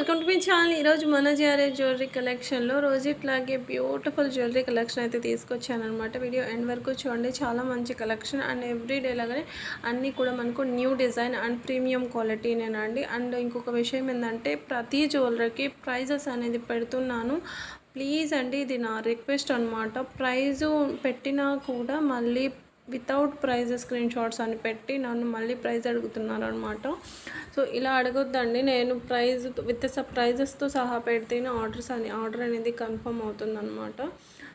Welcome to me channel. ఈరోజు మన GRA jewellery కలెక్షన్లో రోజు ఇట్లాగే బ్యూటిఫుల్ జ్యువెలరీ కలెక్షన్ అయితే తీసుకొచ్చాను అనమాట వీడియో ఎండ్ వరకు చూడండి. చాలా మంచి కలెక్షన్. అండ్ ఎవ్రీ డే లాగానే అన్నీ కూడా మనకు న్యూ డిజైన్ అండ్ ప్రీమియం క్వాలిటీనేనండి అండ్. ఇంకొక విషయం ఏంటంటే ప్రతి జ్యువెలరీకి ప్రైజెస్ అనేది పెడుతున్నాను. ప్లీజ్ అండి ఇది నా రిక్వెస్ట్ అనమాట ప్రైజు పెట్టినా కూడా మళ్ళీ వితౌట్ ప్రైజ్ స్క్రీన్ షాట్స్ అని పెట్టి నన్ను మళ్ళీ ప్రైజ్ అడుగుతున్నారు అనమాట సో ఇలా అడగొద్దండి. నేను ప్రైజ్ విత్ ప్రైజెస్తో సహా పెడితేనే ఆర్డర్స్ అని ఆర్డర్ అనేది కన్ఫర్మ్ అవుతుంది అనమాట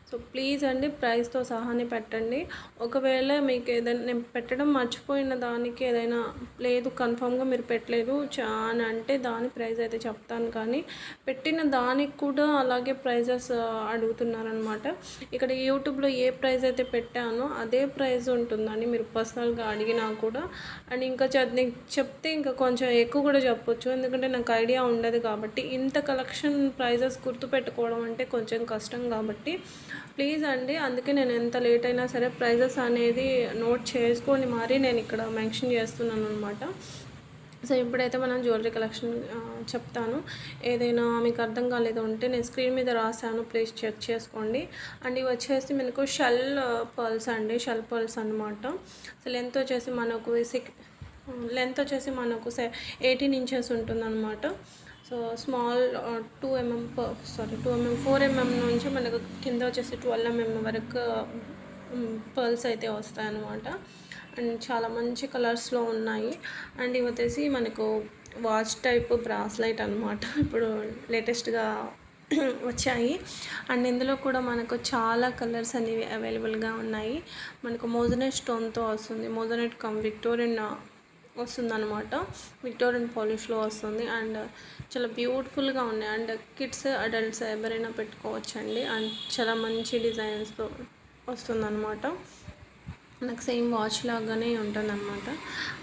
సో ప్లీజ్ అండి ప్రైస్తో సహాని పెట్టండి. ఒకవేళ మీకు ఏదైనా నేను పెట్టడం మర్చిపోయిన దానికి ఏదైనా లేదు కన్ఫామ్గా మీరు పెట్టలేదు చా అని అంటే దాని ప్రైస్ అయితే చెప్తాను. కానీ పెట్టిన దానికి కూడా అలాగే ప్రైజెస్ అడుగుతున్నారనమాట. ఇక్కడ యూట్యూబ్లో ఏ ప్రైస్ అయితే పెట్టానో అదే ప్రైస్ ఉంటుందని మీరు పర్సనల్గా అడిగినా కూడా. అండ్ ఇంకా చెప్తే ఇంకా కొంచెం ఎక్కువ కూడా చెప్పొచ్చు. ఎందుకంటే నాకు ఐడియా ఉండదు కాబట్టి. ఇంత కలెక్షన్ ప్రైజెస్ గుర్తుపెట్టుకోవడం అంటే కొంచెం కష్టం కాబట్టి ప్లీజ్ అండి అందుకే నేను ఎంత లేట్ అయినా సరే ప్రైజెస్ అనేది నోట్ చేసుకొని మరీ నేను ఇక్కడ మెన్షన్ చేస్తున్నాను అనమాట సో ఇప్పుడైతే మనం జ్యువెలరీ కలెక్షన్ చెప్తాను. ఏదైనా మీకు అర్థం కాలేదు అంటే నేను స్క్రీన్ మీద రాశాను ప్లీజ్ చెక్ చేసుకోండి. అండ్ ఇవి వచ్చేసి మనకు షెల్ పర్ల్స్ అండి షల్ పర్ల్స్ అనమాట సో లెంత్ వచ్చేసి మనకు సిక్ లెంత్ వచ్చేసి మనకు సె ఎయిటీన్ ఇంచెస్ ఉంటుందన్నమాట. So small two mm sorry two mm four mm నుంచి మనకు కింద వచ్చేసి ట్వెల్వ్ ఎంఎం వరకు పర్ల్స్ అయితే వస్తాయన్నమాట. అండ్ చాలా మంచి కలర్స్లో ఉన్నాయి. అండ్ ఇవి వచ్చేసి మనకు వాచ్ టైప్ బ్రాస్లైట్ అనమాట ఇప్పుడు లేటెస్ట్గా వచ్చాయి. అండ్ ఇందులో కూడా మనకు చాలా కలర్స్ అనేవి అవైలబుల్గా ఉన్నాయి. మనకు మోజనెట్ స్టోన్తో వస్తుంది. మోజనెట్ కమ్ విక్టోరియన్ వస్తుందన్నమాట. విక్టోరియన్ పాలిష్లో వస్తుంది. అండ్ చాలా బ్యూటిఫుల్గా ఉన్నాయి. అండ్ కిడ్స్ అడల్ట్స్ ఎవరైనా పెట్టుకోవచ్చండి. అండ్ చాలా మంచి డిజైన్స్తో వస్తుందన్నమాట. నాకు సేమ్ వాచ్ లాగానే ఉంటుందన్నమాట.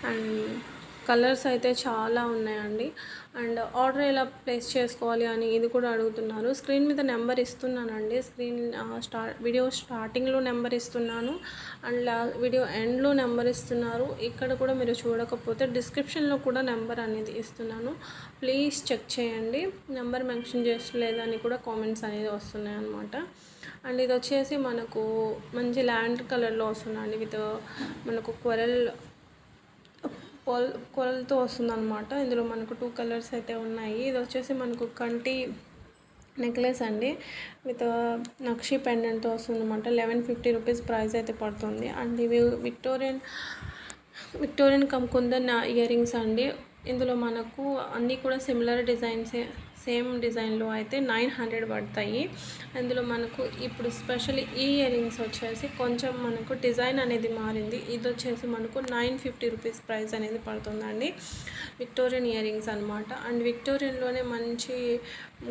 అండ్ కలర్స్ అయితే చాలా ఉన్నాయండి. అండ్ ఆర్డర్ ఎలా ప్లేస్ చేసుకోవాలి అని ఇది కూడా అడుగుతున్నారు. స్క్రీన్ మీద నెంబర్ ఇస్తున్నానండి. స్క్రీన్ స్టార్ట్ వీడియో స్టార్టింగ్లో నెంబర్ ఇస్తున్నాను. అండ్ వీడియో ఎండ్లో నెంబర్ ఇస్తున్నారు. ఇక్కడ కూడా మీరు చూడకపోతే డిస్క్రిప్షన్లో కూడా నెంబర్ అనేది ఇస్తున్నాను. ప్లీజ్ చెక్ చేయండి. నెంబర్ మెన్షన్ చేసలేదని కూడా కామెంట్స్ అనేది వస్తున్నాయి అనమాట అండ్ ఇది వచ్చేసి మనకు మంచి ల్యాండ్ కలర్లో వస్తుందండి. విత్ మనకు క్వరల్ కొల్ కొరలతో వస్తుందన్నమాట. ఇందులో మనకు టూ కలర్స్ అయితే ఉన్నాయి. ఇది వచ్చేసి మనకు కంటి నెక్లెస్ అండి. విత్ నక్షి పెండెంట్తో వస్తుందన్నమాట. లెవెన్ ఫిఫ్టీ రూపీస్ ప్రైస్ అయితే పడుతుంది. అండ్ ఇవి Victorian Victorian cum kundan earrings అండి. ఇందులో మనకు అన్నీ కూడా సిమిలర్ డిజైన్సే సేమ్ డిజైన్లో అయితే నైన్ హండ్రెడ్ పడతాయి. అందులో మనకు ఇప్పుడు స్పెషల్లీ ఈ ఇయర్ రింగ్స్ వచ్చేసి కొంచెం మనకు డిజైన్ అనేది మారింది. ఇది వచ్చేసి మనకు నైన్ ఫిఫ్టీ రూపీస్ ప్రైస్ అనేది పడుతుందండి. విక్టోరియన్ ఇయర్ రింగ్స్ అనమాట అండ్ విక్టోరియన్లోనే మంచి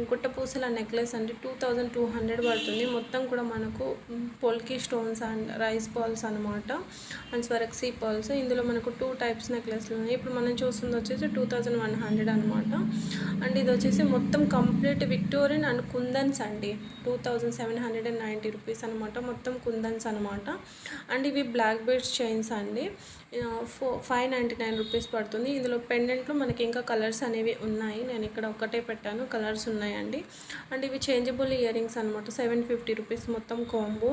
గుట్టపూసల నెక్లెస్ అండి టూ థౌజండ్ టూ హండ్రెడ్ పడుతుంది. మొత్తం కూడా మనకు polki stones and rice balls అనమాట అండ్ స్వరక్సీ బాల్స్ ఇందులో మనకు టూ టైప్స్ నెక్లెస్లు ఉన్నాయి. ఇప్పుడు మనం చూస్తుంది వచ్చేసి టూ థౌజండ్ వన్ హండ్రెడ్ అనమాట అండ్ ఇది వచ్చేసి మొత్తం కంప్లీట్ విక్టోరియన్ అండ్ కుందన్స్ అండి. Two thousand seven hundred and ninety rupees అనమాట మొత్తం కుందన్స్ అనమాట అండ్ ఇవి బ్లాక్ బెడ్స్ చైన్స్ అండి. ఫో ఫైవ్ నైంటీ నైన్ రూపీస్ పడుతుంది. ఇందులో పెండెంట్లో మనకి ఇంకా కలర్స్ అనేవి ఉన్నాయి. నేను ఇక్కడ ఒకటే పెట్టాను. కలర్స్ ఉన్నాయి. ఉన్నాయండి. అండ్ ఇవి చేంజబుల్ ఇయర్ రింగ్స్ అనమాట సెవెన్ ఫిఫ్టీ రూపీస్ మొత్తం కాంబో.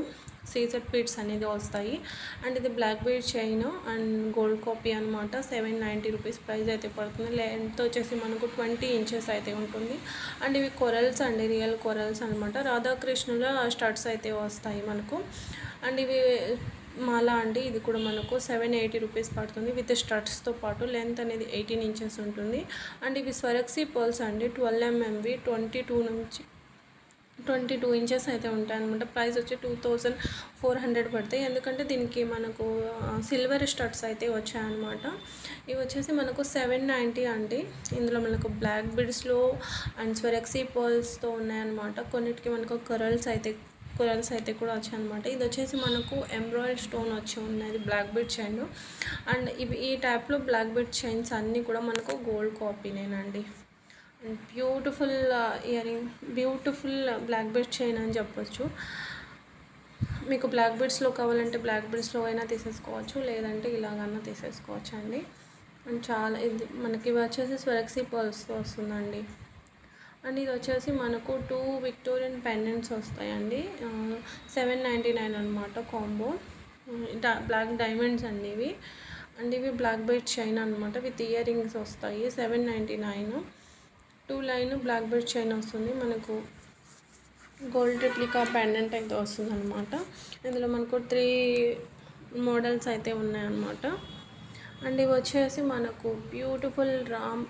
సీజర్ పీట్స్ అనేది వస్తాయి. అండ్ ఇది black bead chain and gold copy అనమాట సెవెన్ నైంటీ రూపీస్ ప్రైస్ అయితే పడుతుంది. లెంత్ వచ్చేసి మనకు ట్వంటీ ఇంచెస్ అయితే ఉంటుంది. అండ్ ఇవి కొరల్స్ అండి. రియల్ కొరల్స్ అనమాట రాధాకృష్ణుల స్టడ్స్ అయితే వస్తాయి మనకు. అండ్ ఇవి మాలా అండి ఇది కూడా మనకు సెవెన్ ఎయిటీ రూపీస్ పడుతుంది. విత్ స్టడ్స్తో పాటు లెంత్ అనేది ఎయిటీన్ ఇంచెస్ ఉంటుంది. అండ్ ఇవి స్వరక్సీ పర్ల్స్ అండి ట్వెల్వ్ ఎంఎంవి ట్వంటీ టూ నుంచి ట్వంటీ టూ ఇంచెస్ అయితే ఉంటాయి అనమాట ప్రైస్ వచ్చి టూ థౌజండ్ ఫోర్ హండ్రెడ్ పడతాయి. ఎందుకంటే దీనికి మనకు సిల్వర్ స్టడ్స్ అయితే వచ్చాయన్నమాట. ఇవి వచ్చేసి మనకు సెవెన్ నైంటీ అండి. ఇందులో మనకు బ్లాక్ బిడ్స్లో అండ్ స్వెరక్సీ పర్ల్స్తో ఉన్నాయన్నమాట. కొన్నిటికి మనకు కరల్స్ అయితే కురల్స్ అయితే కూడా వచ్చాయన్నమాట. ఇది వచ్చేసి మనకు ఎంబ్రాయిడ్ స్టోన్ వచ్చి ఉన్నది బ్లాక్ బెడ్ చైన్ అండ్ ఇవి ఈ టైప్లో బ్లాక్ బెడ్ చైన్స్ అన్నీ కూడా మనకు gold కాపీనేనండి beautiful earring beautiful black bead chain అని చెప్పొచ్చు. మీకు బ్లాక్ బెడ్స్లో కావాలంటే బ్లాక్ బెడ్స్లో అయినా తీసేసుకోవచ్చు లేదంటే ఇలాగన్నా తీసేసుకోవచ్చు అండి అండ్ చాలా ఇది మనకి వచ్చేసి స్వరక్సీ పర్ల్స్తో వస్తుందండి. అండ్ ఇది వచ్చేసి మనకు టూ విక్టోరియన్ పెండెంట్స్ వస్తాయండి. సెవెన్ నైంటీ నైన్ అనమాట కాంబో బ్లాక్ డైమండ్స్ అండి ఇవి. అండ్ ఇవి బ్లాక్ బెడ్ చైన్ అనమాట విత్ ఇయర్ రింగ్స్ వస్తాయి. Seven ninety nine two line black bead chain వస్తుంది. మనకు గోల్డ్ రిప్లికా పెండెంట్ అయితే వస్తుంది అనమాట ఇందులో మనకు త్రీ మోడల్స్ అయితే ఉన్నాయన్నమాట. అండ్ ఇవి వచ్చేసి మనకు beautiful Ram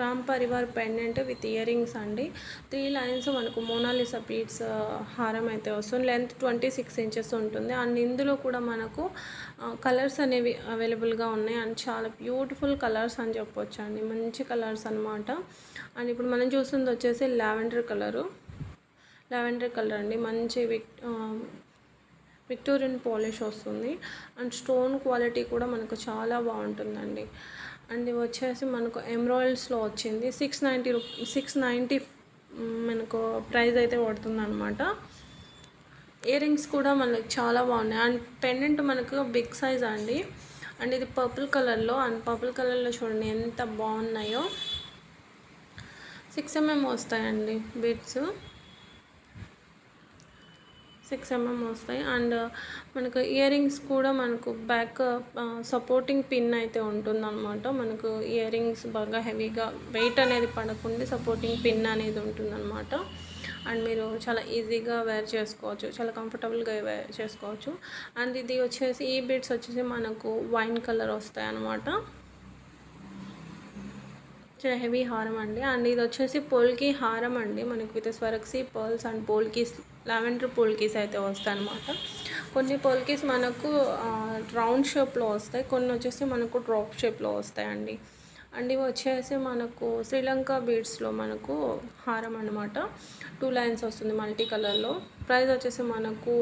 Ram Parivar pendant with earrings అండి. త్రీ లైన్స్ మనకు మోనాలిసా బీడ్స్ హారం అయితే వస్తుంది. లెంత్ ట్వంటీ సిక్స్ ఇంచెస్ ఉంటుంది. అండ్ ఇందులో కూడా మనకు కలర్స్ అనేవి అవైలబుల్గా ఉన్నాయి. అండ్ చాలా బ్యూటిఫుల్ కలర్స్ అని చెప్పొచ్చు అండి మంచి కలర్స్ అనమాట అండ్ ఇప్పుడు మనం చూస్తుంది వచ్చేసి లావెండర్ కలరు. లావెండర్ కలర్ అండి. మంచి విక్ విక్టోరియన్ పాలిష్ వస్తుంది. అండ్ స్టోన్ క్వాలిటీ కూడా మనకు చాలా బాగుంటుందండి. అండ్ ఇవి వచ్చేసి మనకు ఎమ్రాయిల్స్లో వచ్చింది. సిక్స్ నైంటీ రూ సిక్స్ నైంటీ మనకు ప్రైస్ అయితే పడుతుంది అనమాట ఇయర్ రింగ్స్ కూడా మనకు చాలా బాగున్నాయి. అండ్ పెండెంట్ మనకు బిగ్ సైజ్ అండి. అండ్ ఇది పర్పుల్ కలర్లో అండ్ పర్పుల్ కలర్లో చూడండి ఎంత బాగున్నాయో. సిక్స్ ఎంఎం వస్తాయండి బిట్స్. సిక్స్ ఎంఎం వస్తాయి. అండ్ మనకు ఇయర్ రింగ్స్ కూడా మనకు బ్యాక్ సపోర్టింగ్ పిన్ అయితే ఉంటుందన్నమాట. మనకు ఇయర్ రింగ్స్ బాగా హెవీగా వెయిట్ అనేది పడకుండా సపోర్టింగ్ పిన్ అనేది ఉంటుందన్నమాట. అండ్ మీరు చాలా ఈజీగా వేర్ చేసుకోవచ్చు. చాలా కంఫర్టబుల్గా వేర్ చేసుకోవచ్చు. అండ్ ఇది వచ్చేసి ఈ బిట్స్ వచ్చేసి మనకు వైన్ కలర్ వస్తాయి అన్నమాట చాలా హెవీ హారం అండి. అండ్ ఇది వచ్చేసి పోల్కి హారం అండి. మనకు with Swarovski pearls and polki lavender polkis అయితే వస్తాయి అనమాట కొన్ని పోల్కీస్ మనకు రౌండ్ షేప్లో వస్తాయి కొన్ని వచ్చేసి మనకు డ్రాప్ షేప్లో వస్తాయండి. అండ్ ఇవి వచ్చేసి మనకు శ్రీలంక బీడ్స్లో మనకు హారం అనమాట టూ లైన్స్ వస్తుంది మల్టీ కలర్లో. ప్రైస్ వచ్చేసి మనకు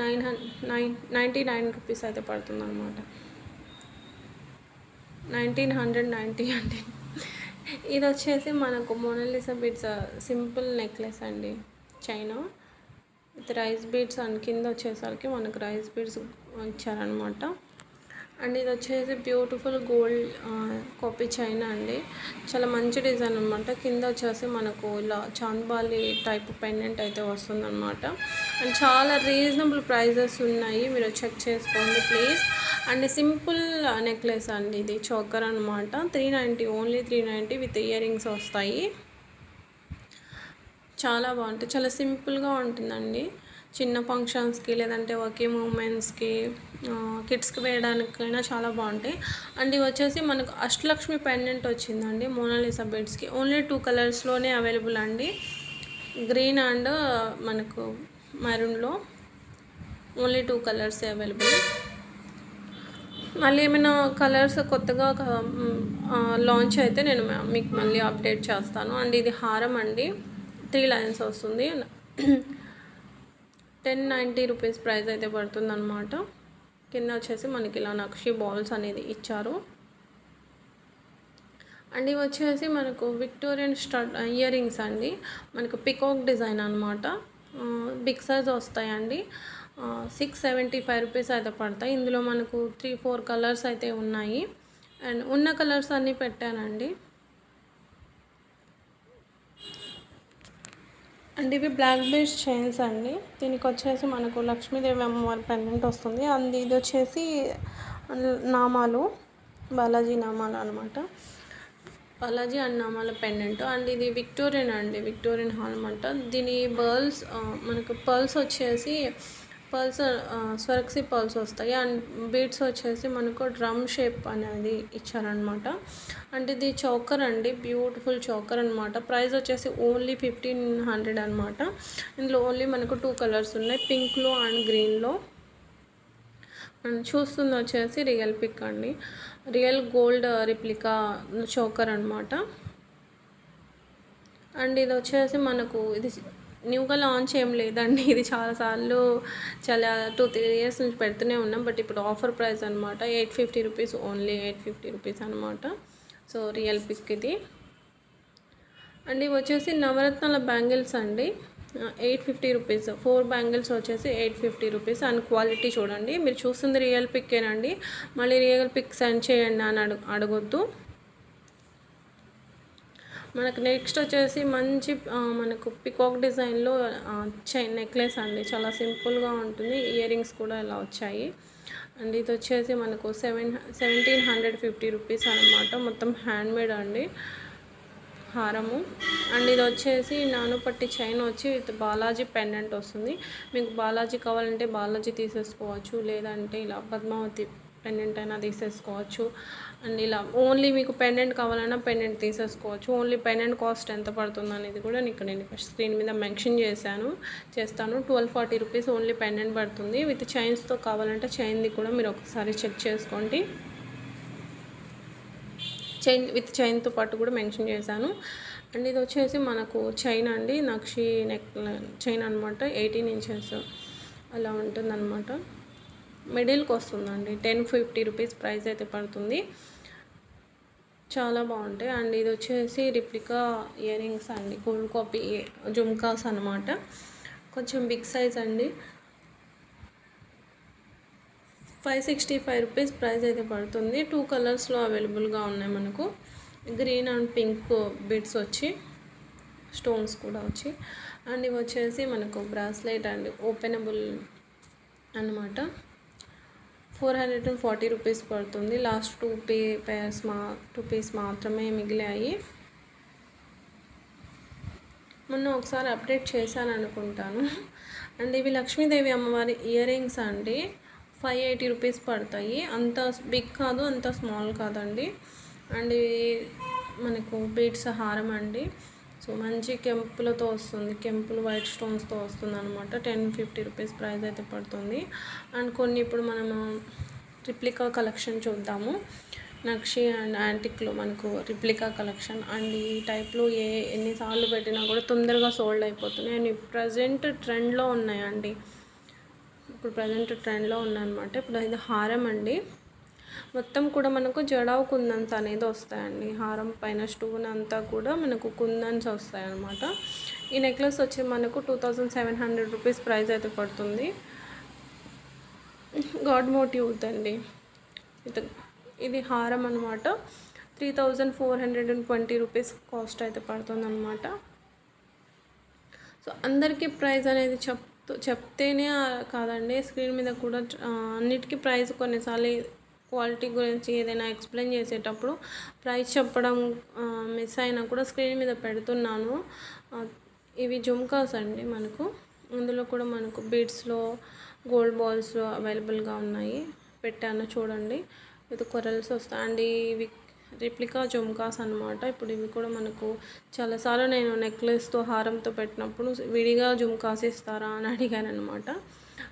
నైన్ హన్ నైన్ నైంటీ నైన్ రూపీస్ అయితే పడుతుంది అనమాట నైన్టీన్ హండ్రెడ్ నైంటీ అంటే ఇది వచ్చేసి మనకు Mona Lisa beads simple necklace అండి. China. With rice beads and కింద వచ్చేసరికి మనకు రైస్ బీడ్స్ ఇచ్చారనమాట అండ్ ఇది వచ్చేసి బ్యూటిఫుల్ గోల్డ్ కాపీ చైనా అండి. చాలా మంచి డిజైన్ అనమాట కింద వచ్చేసి మనకు ఇలా చాంద్బాలి టైప్ పెండెంట్ అయితే వస్తుందన్నమాట. అండ్ చాలా రీజనబుల్ ప్రైజెస్ ఉన్నాయి. మీరు చెక్ చేసుకోండి ప్లీజ్. అండ్ సింపుల్ నెక్లెస్ అండి ఇది చోకర్ అనమాట three ninety only three ninety with earrings వస్తాయి. చాలా బాగుంటుంది చాలా సింపుల్గా ఉంటుందండి. చిన్న ఫంక్షన్స్కి లేదంటే ఒకే మూమెంట్స్కి కిడ్స్కి వేయడానికైనా చాలా బాగుంటాయి. అండ్ ఇవి వచ్చేసి మనకు అష్టలక్ష్మి పెండెంట్ వచ్చిందండి మోనాలిసా బెడ్స్కి. ఓన్లీ టూ కలర్స్లోనే అవైలబుల్ అండి. గ్రీన్ అండ్ మనకు మరూన్లో ఓన్లీ టూ కలర్స్ అవైలబుల్. మళ్ళీ ఏమైనా కలర్స్ కొత్తగా లాంచ్ అయితే నేను మీకు మళ్ళీ అప్డేట్ చేస్తాను. అండ్ ఇది హారం అండి. త్రీ లైన్స్ వస్తుంది. టెన్ నైంటీ రూపీస్ ప్రైస్ అయితే పడుతుంది అనమాట కింద వచ్చేసి మనకి ఇలా నక్షి బాల్స్ అనేది ఇచ్చారు. అండ్ ఇవి వచ్చేసి మనకు విక్టోరియన్ స్టడ్ ఇయర్ రింగ్స్ అండి. మనకు పికాక్ డిజైన్ అనమాట బిగ్ సైజ్ వస్తాయండి. సిక్స్ సెవెంటీ ఫైవ్ రూపీస్ అయితే పడతాయి. ఇందులో మనకు త్రీ ఫోర్ కలర్స్ అయితే ఉన్నాయి. అండ్ ఉన్న కలర్స్ అన్నీ పెట్టానండి. అండ్ ఇవి బ్లాక్ బేస్ చైన్స్ అండి. దీనికి వచ్చేసి మనకు లక్ష్మీదేవి అమ్మవారి పెండెంట్ వస్తుంది. అండ్ ఇది వచ్చేసి నామాలు బాలాజీ నామాలు అనమాట బాలాజీ అండ్ నామాల పెండెంట్ అండ్ ఇది విక్టోరియన్ అండి విక్టోరియన్ హాల్ అనమాట దీని బర్ల్స్ మనకు పర్ల్స్ వచ్చేసి పర్ల్స్ స్వరక్సి పర్ల్స్ వస్తాయి. అండ్ బీట్స్ వచ్చేసి మనకు డ్రమ్ షేప్ అనేది ఇచ్చారనమాట అంటే ఇది చౌకర్ అండి బ్యూటిఫుల్ చౌకర్ అనమాట ప్రైస్ వచ్చేసి ఓన్లీ ఫిఫ్టీన్ హండ్రెడ్ అనమాట ఇందులో ఓన్లీ మనకు టూ కలర్స్ ఉన్నాయి పింక్లో అండ్ గ్రీన్లో. అండ్ చూస్తుంది వచ్చేసి రియల్ పిక్ అండి. రియల్ గోల్డ్ రిప్లికా చోకర్ అనమాట అండ్ ఇది వచ్చేసి మనకు ఇది న్యూగా లాంచ్ ఏం లేదండి. ఇది చాలాసార్లు చాలా టూ త్రీ ఇయర్స్ నుంచి పెడుతూనే ఉన్నాం. బట్ ఇప్పుడు ఆఫర్ ప్రైస్ అనమాట eight fifty rupees only eight fifty rupees అనమాట సో రియల్ పిక్ ఇది. అండ్ ఇవి వచ్చేసి నవరత్నాల బ్యాంగిల్స్ అండి. Eight fifty rupees four bangles వచ్చేసి eight fifty rupees and quality చూడండి. మీరు చూస్తుంది రియల్ పిక్కేనండి మళ్ళీ రియల్ పిక్ సెండ్ చేయండి అని అడుగు అడగొద్దు. మనకు నెక్స్ట్ వచ్చేసి మంచి మనకు పికాక్ డిజైన్లో చైన్ నెక్లెస్ అండి. చాలా సింపుల్గా ఉంటుంది. ఇయర్ రింగ్స్ కూడా ఇలా వచ్చాయి. అండ్ ఇది వచ్చేసి మనకు seven seventeen hundred fifty rupees అనమాట మొత్తం హ్యాండ్మేడ్ అండి. హారము. అండ్ ఇది వచ్చేసి నానుపట్టి చైన్ వచ్చి విత్ బాలాజీ పెండెంట్ వస్తుంది. మీకు బాలాజీ కావాలంటే బాలాజీ తీసేసుకోవచ్చు. లేదంటే ఇలా పద్మావతి పెండెంట్ అయినా తీసేసుకోవచ్చు. అండ్ ఇలా ఓన్లీ మీకు పెండెంట్ కావాలన్నా పెండెంట్ తీసేసుకోవచ్చు. ఓన్లీ పెండెంట్ కాస్ట్ ఎంత పడుతుంది అనేది కూడా ఇక్కడ నేను ఇక్కడ స్క్రీన్ మీద మెన్షన్ చేశాను. చేస్తాను. Twelve forty rupees only pendant పడుతుంది. విత్ చైన్స్తో కావాలంటే చైన్ది కూడా మీరు ఒకసారి చెక్ చేసుకోండి. చైన్ విత్ చైన్తో పాటు కూడా మెన్షన్ చేశాను. అండ్ ఇది వచ్చేసి మనకు చైన్ అండి. నక్షి నెక్ చైన్ అనమాట ఎయిటీన్ ఇంచెస్ అలా ఉంటుందన్నమాట. మిడిల్కి వస్తుందండి. టెన్ ఫిఫ్టీ రూపీస్ ప్రైస్ అయితే పడుతుంది. చాలా బాగుంటాయి. అండ్ ఇది వచ్చేసి రిప్లికా ఇయర్ రింగ్స్ అండి. గోల్డ్ కాపీ జుమ్కాస్ అనమాట కొంచెం బిగ్ సైజ్ అండి. Five sixty five rupees price అయితే పడుతుంది. టూ కలర్స్లో అవైలబుల్గా ఉన్నాయి మనకు. గ్రీన్ అండ్ పింక్ బిడ్స్ వచ్చి స్టోన్స్ కూడా వచ్చి. అండ్ ఇవి వచ్చేసి మనకు బ్రాస్లెట్ అండ్ ఓపెనబుల్ అన్నమాట. Four hundred and forty rupees పడుతుంది. లాస్ట్ టూ పే పేర్స్ మా టూ పీస్ మాత్రమే మిగిలాయి. మొన్న ఒకసారి అప్డేట్ చేశాను అనుకుంటాను. అండ్ ఇవి లక్ష్మీదేవి అమ్మవారి ఇయర్ రింగ్స్ అండి. ఫైవ్ ఎయిటీ రూపీస్ పడతాయి. అంత బిగ్ కాదు అంత స్మాల్ కాదండి. అండ్ ఇవి మనకు బీట్స్ హారం అండి. సో మంచి కెంపులతో వస్తుంది. కెంపులు వైట్ స్టోన్స్తో వస్తుంది అనమాట టెన్ ఫిఫ్టీ రూపీస్ ప్రైస్ అయితే పడుతుంది. అండ్ కొన్ని ఇప్పుడు మనము రిప్లికా కలెక్షన్ చూద్దాము. నక్షి అండ్ యాంటిక్లో మనకు రిప్లికా కలెక్షన్. అండ్ ఈ టైప్లో ఏ ఎన్నిసార్లు పెట్టినా కూడా తొందరగా సోల్డ్ అయిపోతున్నాయి. అండ్ ప్రజెంట్ ట్రెండ్లో ఉన్నాయండి. ఇప్పుడు ప్రజెంట్ ట్రెండ్లో ఉన్నాయన్నమాట. ఇప్పుడు ఇది హారం అండి. మొత్తం కూడా మనకు జడావు కుందన్స్ అనేది వస్తాయండి. హారం పైన స్టోన్ అంతా కూడా మనకు కుందన్స్ వస్తాయన్నమాట. ఈ నెక్లెస్ వచ్చి మనకు two thousand seven hundred rupees price అయితే పడుతుంది. గాడ్ మోటివ్ అండి. ఇది ఇది హారం అనమాట three thousand four hundred and twenty rupees cost అయితే పడుతుంది అనమాట సో అందరికీ ప్రైస్ అనేది చెప్తూ చెప్తేనే కాదండి. స్క్రీన్ మీద కూడా అన్నిటికీ ప్రైస్ కొన్నిసార్లు క్వాలిటీ గురించి ఏదైనా ఎక్స్ప్లెయిన్ చేసేటప్పుడు ప్రైస్ చెప్పడం మిస్ అయినా కూడా స్క్రీన్ మీద పెడుతున్నాను. ఇవి జుమ్కాస్ అండి మనకు. అందులో కూడా మనకు బీడ్స్లో గోల్డ్ బాల్స్ అవైలబుల్గా ఉన్నాయి. పెట్టాను చూడండి. ఇది కొరల్స్ వస్తాయి అండ్ ఇవి రిప్లికా జుమ్కాస్ అనమాట ఇప్పుడు ఇవి కూడా మనకు చాలాసార్లు నేను నెక్లెస్తో హారంతో పెట్టినప్పుడు విడిగా జుమ్కాస్ ఇస్తారా అని అడిగాను అనమాట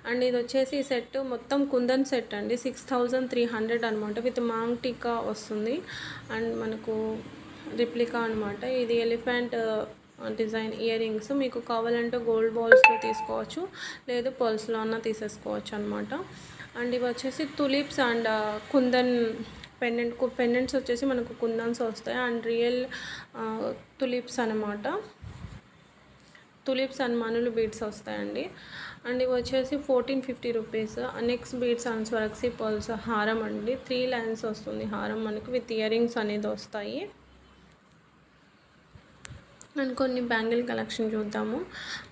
అండ్ ఇది వచ్చేసి సెట్ మొత్తం కుందన్ సెట్ అండి. సిక్స్ థౌజండ్ త్రీ హండ్రెడ్ అనమాట విత్ మాంగ్ టీకా వస్తుంది. అండ్ మనకు రిప్లికా అనమాట ఇది ఎలిఫెంట్ డిజైన్ ఇయర్ రింగ్స్ మీకు కావాలంటే గోల్డ్ బాల్స్లో తీసుకోవచ్చు. లేదు పర్ల్స్లో అన్న తీసేసుకోవచ్చు అనమాట అండ్ ఇవి వచ్చేసి tulips and kundan pendant pendants వచ్చేసి మనకు కుందన్స్ వస్తాయి. అండ్ రియల్ తులిప్స్ అనమాట తులిప్స్ అండ్ మనులు బీడ్స్ వస్తాయండి. అండ్ ఇవి వచ్చేసి fourteen fifty rupees. Next beads and Swarovski pearls హారం అండి. త్రీ లైన్స్ వస్తుంది హారం మనకు విత్ ఇయరింగ్స్ అనేది వస్తాయి. అండ్ కొన్ని బ్యాంగిల్ కలెక్షన్ చూద్దాము.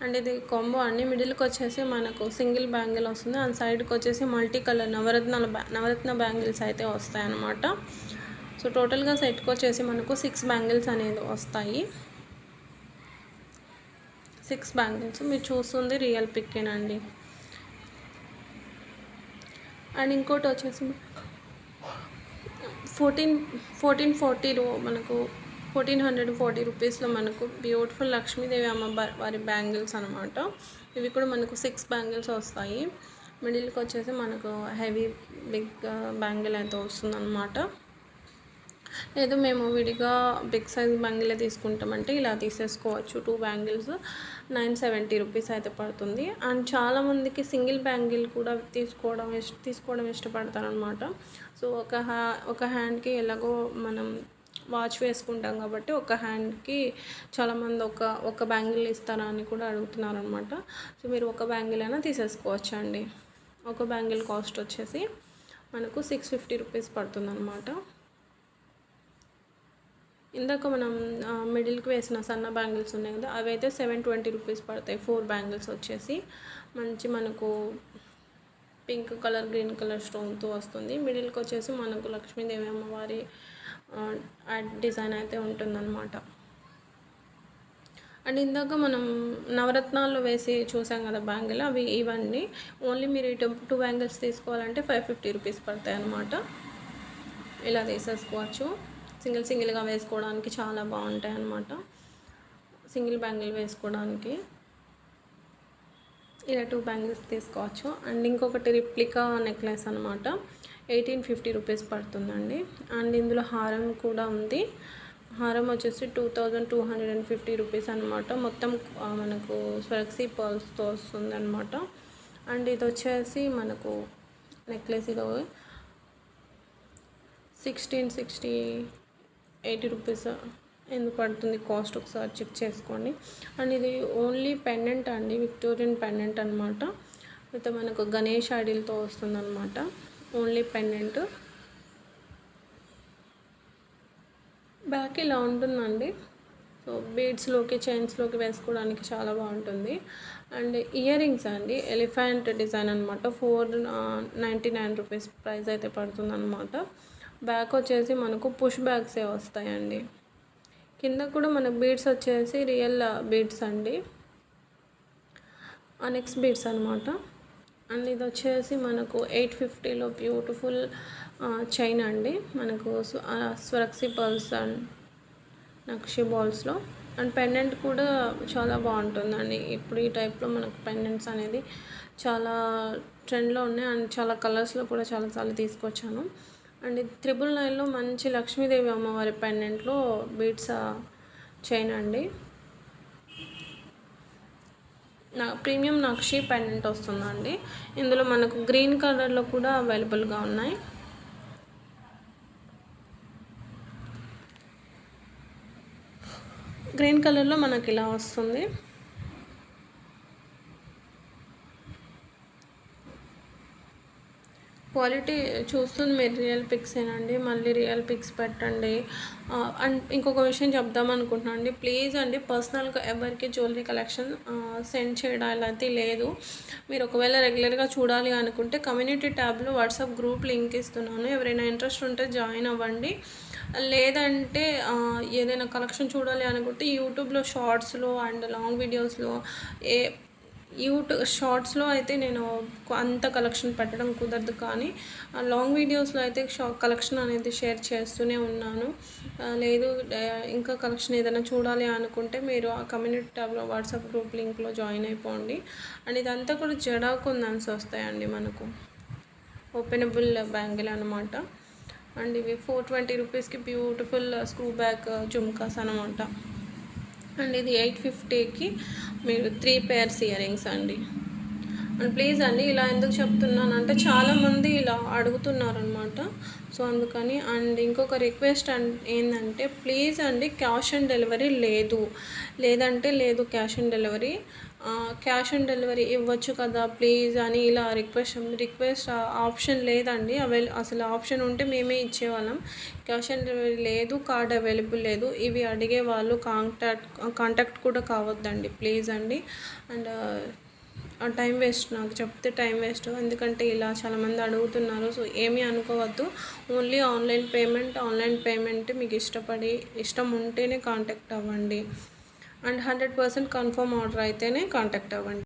అండ్ ఇది కాంబో అండి. మిడిల్కి వచ్చేసి మనకు సింగిల్ బ్యాంగిల్ వస్తుంది. అండ్ సైడ్కి వచ్చేసి మల్టీ కలర్ నవరత్నాల నవరత్న బ్యాంగిల్స్ అయితే వస్తాయి అన్నమాట సో టోటల్గా సెట్కి వచ్చేసి మనకు సిక్స్ బ్యాంగిల్స్ అనేది వస్తాయి. Six bangles. మీరు చూస్తుంది రియల్ పిక్కేనండి. అండ్ ఇంకోటి వచ్చేసి ఫోర్టీన్ ఫోర్టీన్ ఫార్టీలో మనకు ఫోర్టీన్ హండ్రెడ్ ఫార్టీ రూపీస్లో మనకు బ్యూటిఫుల్ లక్ష్మీదేవి అమ్మ వారి బ్యాంగిల్స్ అనమాట ఇవి కూడా మనకు సిక్స్ బ్యాంగిల్స్ వస్తాయి. మిడిల్కి వచ్చేసి మనకు హెవీ బిగ్ బ్యాంగిల్ అయితే వస్తుందన్నమాట. లేదు మేము విడిగా బిగ్ సైజ్ బ్యాంగిలే తీసుకుంటామంటే ఇలా తీసేసుకోవచ్చు. Two bangles nine seventy rupees అయితే పడుతుంది. అండ్ చాలామందికి సింగిల్ బ్యాంగిల్ కూడా తీసుకోవడం ఇష్ట తీసుకోవడం ఇష్టపడతారనమాట సో ఒక హ్యా ఒక హ్యాండ్కి ఎలాగో మనం వాచ్ వేసుకుంటాం కాబట్టి ఒక హ్యాండ్కి చాలామంది ఒక ఒక బ్యాంగిల్ ఇస్తారా అని కూడా అడుగుతున్నారు అనమాట సో మీరు ఒక బ్యాంగిల్ అయినా తీసేసుకోవచ్చు అండి ఒక బ్యాంగిల్ కాస్ట్ వచ్చేసి మనకు సిక్స్ ఫిఫ్టీ రూపీస్ పడుతుంది అనమాట ఇందాక మనం మిడిల్కి వేసిన సన్న బ్యాంగిల్స్ ఉన్నాయి కదా అవి అయితే సెవెన్ ట్వంటీ రూపీస్ పడతాయి ఫోర్ బ్యాంగిల్స్ వచ్చేసి. మంచి మనకు పింక్ కలర్ గ్రీన్ కలర్ స్టోన్తో వస్తుంది. మిడిల్కి వచ్చేసి మనకు లక్ష్మీదేవి అమ్మవారి డిజైన్ అయితే ఉంటుందన్నమాట. అండ్ ఇందాక మనం నవరత్నాల్లో వేసి చూసాం కదా బ్యాంగిల్ అవి ఇవన్నీ ఓన్లీ మీరు టూ టూ బ్యాంగిల్స్ తీసుకోవాలంటే ఫైవ్ ఫిఫ్టీ రూపీస్ పడతాయి అన్నమాట ఇలా తీసేసుకోవచ్చు. సింగిల్ సింగిల్గా వేసుకోవడానికి చాలా బాగుంటాయి అన్నమాట. సింగిల్ బ్యాంగిల్ వేసుకోవడానికి ఇలా టూ బ్యాంగిల్స్ తీసుకోవచ్చు. అండ్ ఇంకొకటి రిప్లికా నెక్లెస్ అనమాట ఎయిటీన్ ఫిఫ్టీ రూపీస్ పడుతుందండి. అండ్ ఇందులో హారం కూడా ఉంది. హారం వచ్చేసి two thousand two hundred and fifty rupees అనమాట మొత్తం మనకు స్వరక్సీ పర్ల్స్తో వస్తుంది అనమాట అండ్ ఇది వచ్చేసి మనకు నెక్లెస్ ఇది సిక్స్టీన్ సిక్స్టీ ఎయిటీ రూపీస్ ఎందుకు పడుతుంది కాస్ట్ ఒకసారి చెక్ చేసుకోండి. అండ్ ఇది ఓన్లీ పెండెంట్ అండి విక్టోరియన్ పెండెంట్ అనమాట అయితే మనకు గణేష్ ఐడిల్తో వస్తుంది అనమాట ఓన్లీ పెండెంట్ బ్యాక్ ఇలా ఉంటుందండి. సో బీడ్స్లోకి చైన్స్లోకి వేసుకోవడానికి చాలా బాగుంటుంది. అండ్ ఇయర్ రింగ్స్ అండి ఎలిఫెంట్ డిజైన్ అనమాట four ninety nine rupees price అయితే పడుతుంది అనమాట బ్యాక్ వచ్చేసి మనకు పుష్ బ్యాగ్సే వస్తాయండి. కింద కూడా మన బీడ్స్ వచ్చేసి రియల్ బీడ్స్ అండి. అనెక్స్ బీడ్స్ అనమాట అండ్ ఇది వచ్చేసి మనకు ఎయిట్ ఫిఫ్టీలో బ్యూటిఫుల్ చైన్ అండి. మనకు స్వరక్సి పర్ల్స్ అండ్ నక్షి బాల్స్లో. అండ్ పెండెంట్ కూడా చాలా బాగుంటుందండి. ఇప్పుడు ఈ టైప్లో మనకు పెండెంట్స్ అనేది చాలా ట్రెండ్లో ఉన్నాయి. అండ్ చాలా కలర్స్లో కూడా చాలా చాలా తీసుకొచ్చాను. అండ్ త్రిబుల్ నైన్లో మంచి లక్ష్మీదేవి అమ్మవారి పెండెంట్లో బీట్స్ చైన్ అండి. నా ప్రీమియం నక్షి పెండెంట్ వస్తుందండి. ఇందులో మనకు గ్రీన్ కలర్లో కూడా అవైలబుల్గా ఉన్నాయి. గ్రీన్ కలర్లో మనకి ఇలా వస్తుంది. క్వాలిటీ చూస్తుంది మీరు రియల్ పిక్స్ ఏనండి మళ్ళీ రియల్ పిక్స్ పెట్టండి. అండ్ ఇంకొక విషయం చెప్దాం అనుకుంటున్నాను అండి. ప్లీజ్ అండి పర్సనల్గా ఎవరికి జ్యువెలరీ కలెక్షన్ సెండ్ చేయడం అలాంటి లేదు. మీరు ఒకవేళ రెగ్యులర్గా చూడాలి అనుకుంటే కమ్యూనిటీ ట్యాబ్లో వాట్సాప్ గ్రూప్ లింక్ ఇస్తున్నాను. ఎవరైనా ఇంట్రెస్ట్ ఉంటే జాయిన్ అవ్వండి. లేదంటే ఏదైనా కలెక్షన్ చూడాలి అనుకుంటే యూట్యూబ్లో షార్ట్స్లో అండ్ లాంగ్ వీడియోస్లో ఏ యూట్యూబ్ షార్ట్స్లో అయితే నేను అంత కలెక్షన్ పెట్టడం కుదరదు కానీ లాంగ్ వీడియోస్లో అయితే షా కలెక్షన్ అనేది షేర్ చేస్తూనే ఉన్నాను. లేదు ఇంకా కలెక్షన్ ఏదైనా చూడాలి అనుకుంటే మీరు ఆ కమ్యూనిటీ ట్యాబ్లో వాట్సాప్ గ్రూప్ లింక్లో జాయిన్ అయిపోండి. అండ్ ఇదంతా కూడా జడాకుందన్స్ వస్తాయండి మనకు. ఓపెనబుల్ బ్యాంగిల్ అనమాట అండ్ ఇవి ఫోర్ ట్వంటీ రూపీస్కి బ్యూటిఫుల్ స్క్రూ బ్యాక్ జుమ్కాస్ అనమాట అండ్. ఇది ఎయిట్ ఫిఫ్టీకి మీరు త్రీ పేర్స్ ఇయర్ రింగ్స్ అండి. అండ్ ప్లీజ్ అండి ఇలా ఎందుకు చెప్తున్నానంటే చాలామంది ఇలా అడుగుతున్నారనమాట. సో అందుకని అండ్ ఇంకొక రిక్వెస్ట్ ఏంటంటే ప్లీజ్ అండి క్యాష్ ఆన్ డెలివరీ లేదు. లేదంటే లేదు cash on delivery. Cash on delivery ఇవ్వచ్చు కదా ప్లీజ్ అని ఇలా రిక్వెస్ట్ రిక్వెస్ట్ ఆప్షన్ లేదండి. అవైల్ అసలు ఆప్షన్ ఉంటే మేమే ఇచ్చేవాళ్ళం. క్యాష్ ఆన్ డెలివరీ లేదు కార్డ్ అవైలబుల్ లేదు. ఇవి అడిగే వాళ్ళు కాంటాక్ట్ కాంటాక్ట్ కూడా కావద్దండి ప్లీజ్ అండి. అండ్ టైం వేస్ట్ నాకు చెప్తే టైం వేస్ట్. ఎందుకంటే ఇలా చాలామంది అడుగుతున్నారు. సో ఏమీ అనుకోవద్దు. Only online payment online payment మీకు ఇష్టపడి ఇష్టం ఉంటేనే కాంటాక్ట్ అవ్వండి. And hundred percent confirm order అయితేనే కాంటాక్ట్ అవ్వండి.